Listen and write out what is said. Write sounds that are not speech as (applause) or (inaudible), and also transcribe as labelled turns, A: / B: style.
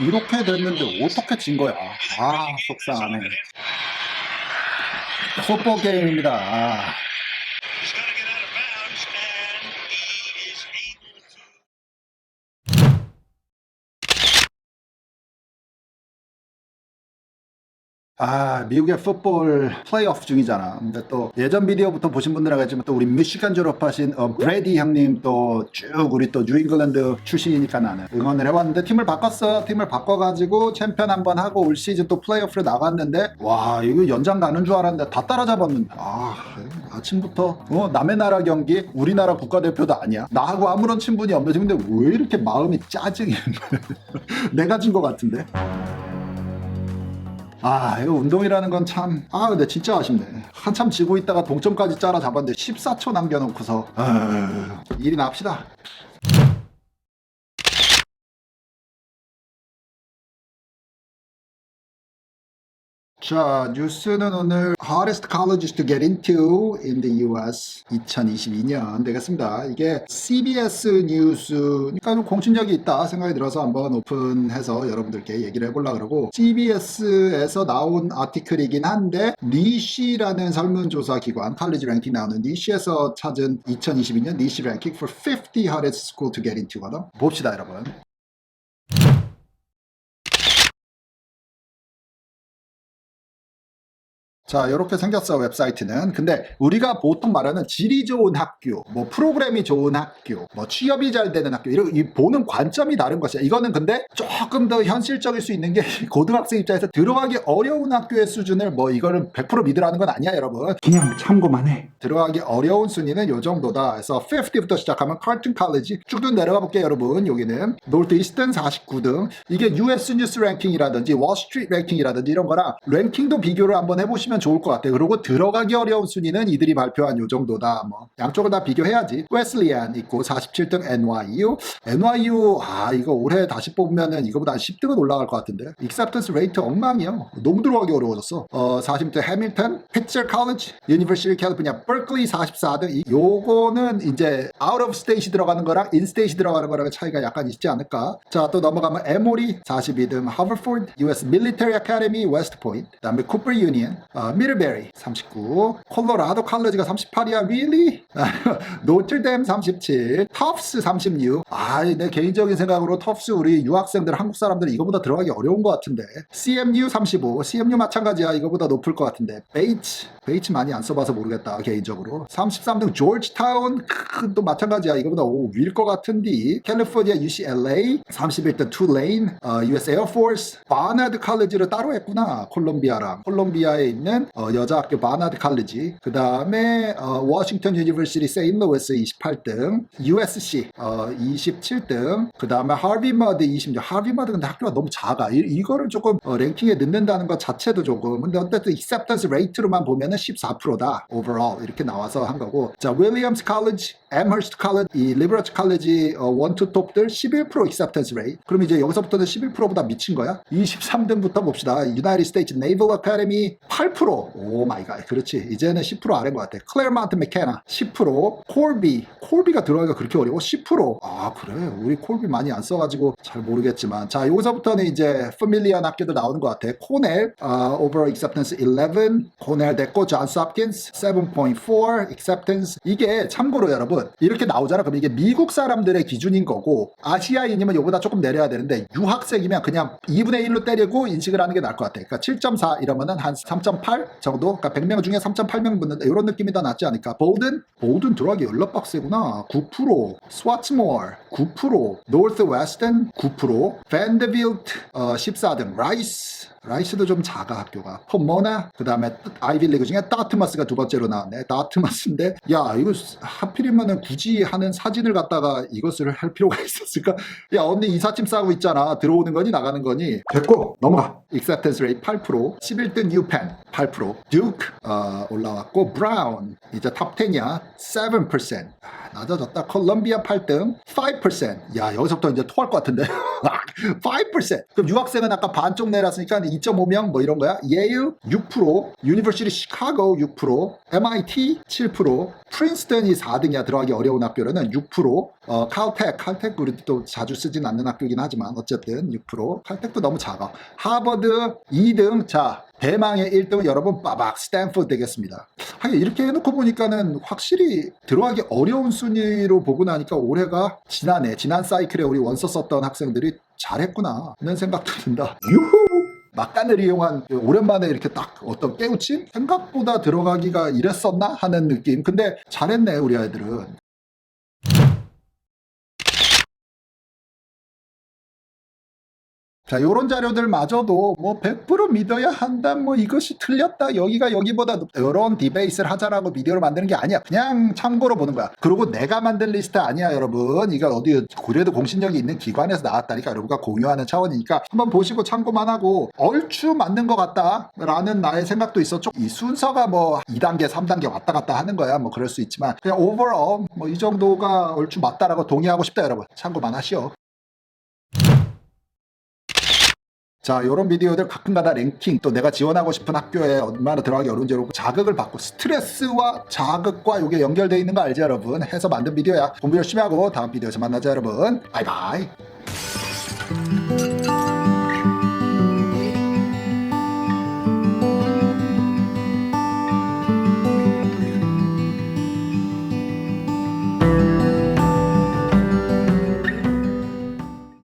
A: 이렇게 됐는데 어떻게 진 거야? 아, 속상하네. 헛보 게임입니다. 아. 아, 미국의 풋볼 플레이오프 중이잖아. 근데 또 예전 비디오부터 보신 분들 알겠지만 또 우리 미시간 졸업하신 어, 브레디 형님 또 쭉 우리 또 뉴잉글랜드 출신이니까 나는 응원을 해왔는데 팀을 바꿨어. 팀을 바꿔가지고 챔피언 한 번 하고 올 시즌 또 플레이오프를 나갔는데 와 이거 연장 가는 줄 알았는데 다 따라잡았는데 아 아침부터 어, 남의 나라 경기 우리나라 국가대표도 아니야. 나하고 아무런 친분이 없는데 근데 왜 이렇게 마음이 짜증이 (laughs) 내가 진 것 같은데. 아, 이거 운동이라는 건 참, 아, 근데 진짜 아쉽네. 한참 지고 있다가 동점까지 짜라 잡았는데 14초 남겨놓고서, 아, 일이나 합시다. 자, 뉴스는 오늘 hottest colleges to get into in the US 2022년 되겠습니다. 이게 CBS 뉴스니까 좀 공신력이 있다 생각이 들어서 한번 오픈해서 여러분들께 얘기를 해보려고 그러고 CBS에서 나온 아티클이긴 한데 니시라는 설문조사 기관 칼리지 랭킹 나오는 니시에서 찾은 2022년 니시 랭킹 for 50 hottest school to get into거든. 봅시다 여러분. 자, 이렇게 생겼어, 웹사이트는. 근데 우리가 보통 말하는 질이 좋은 학교, 뭐 프로그램이 좋은 학교, 뭐 취업이 잘 되는 학교, 이런 이 보는 관점이 다른 것이야. 이거는 근데 조금 더 현실적일 수 있는 게 (laughs) 고등학생 입장에서 들어가기 어려운 학교의 수준을 뭐 이거는 100% 믿으라는 건 아니야, 여러분. 그냥 참고만 해. 들어가기 어려운 순위는 요 정도다. 그래서 50부터 시작하면 칼튼 칼리지 쭉쭉 내려가 볼게요, 여러분. 여기는 이스턴 49등. 이게 US 뉴스 랭킹이라든지 월스트리트 랭킹이라든지 이런 거랑 랭킹도 비교를 한번 해보시면 좋을 것 같아요. 그리고 들어가기 어려운 순위는 이들이 발표한 요 정도다. 뭐 양쪽을 다 비교해야지. 웨슬리안 있고 47등 NYU. NYU 아 이거 올해 다시 뽑으면은 이거보다 한 10등은 올라갈 것 같은데. 익셉턴스 레이트 엉망이요. 너무 들어가기 어려워졌어. 어 40등 해밀턴, 피처 칼리지, 유니버시티 캘리포니아, 버클리 44등. 이- 요거는 이제 아웃 오브 스테이시 들어가는 거랑 인 스테이시 들어가는 거랑 차이가 약간 있지 않을까. 자 또 넘어가면 에모리 42등, 하버포드, US 밀리터리 아카데미, 웨스트 포인트, 그다음에 쿠퍼 유니언, 어, 미들베리 39, 콜로라도 칼리지가 38이야, really? 노틀댐 37, 터프스 36. 아, 내 개인적인 생각으로 터프스 우리 유학생들 한국 사람들 이거보다 들어가기 어려운 것 같은데. CMU 35, CMU 마찬가지야, 이거보다 높을 것 같은데. 베이츠, 베이츠 많이 안 써봐서 모르겠다, 개인 적으로. 33등 조지타운, 크, 또 마찬가지야, 이거보다 오, 위일 것 같은데. 캘리포니아 UCLA, 31등 투레인, 어, US Air Force, 바나드 칼리지를 따로 했구나, 콜롬비아랑. 콜롬비아에 있는 어, 여자 학교 바나드 칼리지. 그 다음에 어, 워싱턴 유니버시티 세인루이스 28등, USC 어, 27등, 그 다음에 하비머드 26. 하비머드 근데 학교가 너무 작아. 이, 이거를 조금 어, 랭킹에 넣는다는 것 자체도 조금. 근데 어쨌든 acceptance rate로만 보면은 14%다. overall 이렇게 나와서 한 거고. 자, 윌리엄스 칼리지, 엠허스트 칼리지, 이 리버러치 칼리지 어, 원투 톱들 11% acceptance rate. 그럼 이제 여기서부터는 11%보다 미친 거야? 23등부터 봅시다. 유나이티드 스테이츠 네이벌 아카데미 8%. 오 마이 갓. 그렇지. 이제는 10% 아래인 것 같아. 클레어마운트 메케나 10%. 콜비. 콜비가 들어가기가 그렇게 어려워? 10%. 아 그래. 우리 콜비 많이 안 써가지고 잘 모르겠지만 자 여기서부터는 이제 패밀리한 학교도 나오는 것 같아. 코넬 어, overall acceptance 11. 코넬 됐고 존스 홉킨스 7.4 acceptance. 이게 참고로 여러분 이렇게 나오잖아. 그럼 이게 미국 사람들의 기준인 거고 아시아인이면 이거보다 조금 내려야 되는데 유학생이면 그냥 2분의 1로 때리고 인식을 하는 게 나을 것 같아. 그러니까 7.4 이러면은 한 3.8 정도? 그러니까 100명 중에 3.8명 붙는다. 이런 느낌이 더 낫지 않을까? 보든? 보든 들어가기 연락 빡세구나. 9%. 스와츠모어 9%. 노스웨스턴 9%. 밴드빌트 어, 14등. 라이스 라이스도 좀 작아 학교가 포모나 그 다음에 아이빌리그 중에 다트마스가 두 번째로 나왔네 다트마스인데 야 이거 하필이면 은 굳이 하는 사진을 갖다가 이것을 할 필요가 (laughs) 있었을까? 야 언니 이삿짐 싸고 있잖아. 들어오는 거니 나가는 거니? 됐고 넘어가. Acceptance rate 8% 11등 뉴펜 8% 듀크 어, 올라왔고 브라운 이제 탑 10이야. 7% 아, 낮아졌다. 콜롬비아 8등 5%. 야 여기서부터 이제 토할 것 같은데. (laughs) 5%. 그럼 유학생은 아까 반쪽 내놨으니까 2.5명 뭐 이런 거야. 예일 6%, 유니버시티 시카고 6%, MIT 7%, 프린스턴이 4등이야 들어가기 어려운 학교로는 6%, 어, 칼텍, 칼텍 우리도 또 자주 쓰진 않는 학교긴 하지만 어쨌든 6%, 칼텍도 너무 작아. 하버드 2등, 자 대망의 1등은 여러분 빠박 스탠포드 되겠습니다. 하긴 이렇게 해놓고 보니까는 확실히 들어가기 어려운 순위로 보고 나니까 올해가 지난해 지난 사이클에 우리 원서 썼던 학생들이 잘했구나 하는 생각도 든다. 유후! 막간을 이용한 그 오랜만에 이렇게 딱 어떤 깨우침? 생각보다 들어가기가 이랬었나 하는 느낌. 근데 잘했네 우리 아이들은. 자, 요런 자료들마저도 뭐 100% 믿어야 한다, 뭐 이것이 틀렸다, 여기가 여기보다 높다, 요런 디베이스를 하자라고 비디오를 만드는 게 아니야. 그냥 참고로 보는 거야. 그리고 내가 만든 리스트 아니야, 여러분. 이거 어디, 그래도 공신력이 있는 기관에서 나왔다니까 여러분과 공유하는 차원이니까 한번 보시고 참고만 하고 얼추 맞는 것 같다, 라는 나의 생각도 있었죠. 이 순서가 뭐 2단계, 3단계 왔다 갔다 하는 거야. 뭐 그럴 수 있지만 그냥 오버all 뭐 이 정도가 얼추 맞다라고 동의하고 싶다, 여러분. 참고만 하시오. 자, 요런 비디오들 가끔가다 랭킹 또 내가 지원하고 싶은 학교에 얼마나 들어가기 어려운지 여러분 자극을 받고 스트레스와 자극과 요게 연결되어 있는 거 알지 여러분? 해서 만든 비디오야. 공부 열심히 하고 다음 비디오에서 만나자 여러분. 바이바이.